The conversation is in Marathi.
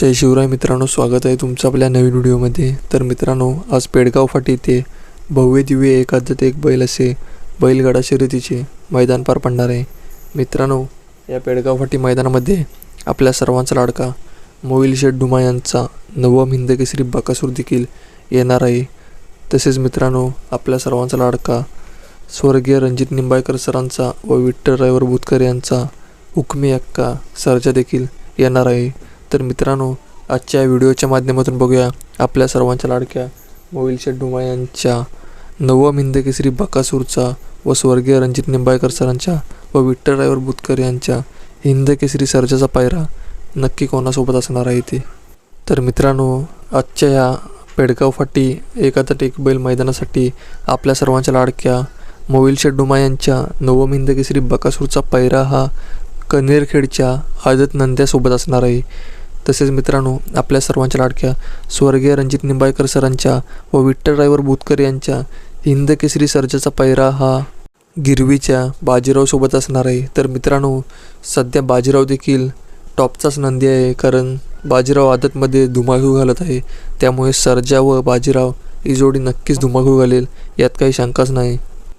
जय शिवराय मित्रांनो स्वागत आहे तुमचं आपल्या नवीन व्हिडिओमध्ये. तर मित्रांनो आज पेडगाव फाटी येथे भव्य दिव्य एक एक बैल असे बैलगाडा शर्यतीचे मैदान पार पडणार आहे. मित्रांनो या पेडगाव फाटी मैदानामध्ये आपल्या सर्वांचा लाडका मोविल शेठ डुमा यांचा नवम हिंदकेसरी बकासूर देखील येणार आहे. तसेच मित्रांनो आपल्या सर्वांचा लाडका स्वर्गीय रणजित निंबाळकर सरांचा व विठ्ठल रायवर बुतकर यांचा हुकमी अक्का सरजा देखील येणार आहे. तर मित्रांनो आजच्या व्हिडिओच्या माध्यमातून बघूया आपल्या सर्वांच्या लाडक्या मोविल शेठ डुमा यांच्या नवम हिंद बकासूरचा व स्वर्गीय रणजित निंबाळकर सरांच्या व विठ्ठल रायवर बुतकर यांच्या हिंद केसरी सर्जाचा पायरा नक्की कोणासोबत असणार आहे ते? तर मित्रांनो आजच्या या पेडगाव फाटी एकातट टेक बैल मैदानासाठी आपल्या सर्वांच्या लाडक्या मोविलशेठ डुमा यांच्या नवम हिंद बकासूरचा पायरा हा कनेरखेडच्या आदत नंद्यासोबत असणार आहे. तसेच मित्रांनो आपल्या सर्वांच्या लाडक्या स्वर्गीय रणजित निंबाळकर सरांच्या व विठ्ठल ड्रायव्हर भूतकर यांच्या हिंद केसरी सर्जाचा पैरा हा गिरवीच्या बाजीरावसोबत असणार आहे. तर मित्रांनो सध्या बाजीराव देखील टॉपचाच नंदी आहे कारण बाजीराव आदतमध्ये धुमाकूळ घालत आहे. त्यामुळे सर्जा व बाजीराव ही जोडी नक्कीच धुमाकूळ घालेल यात काही शंकाच नाही.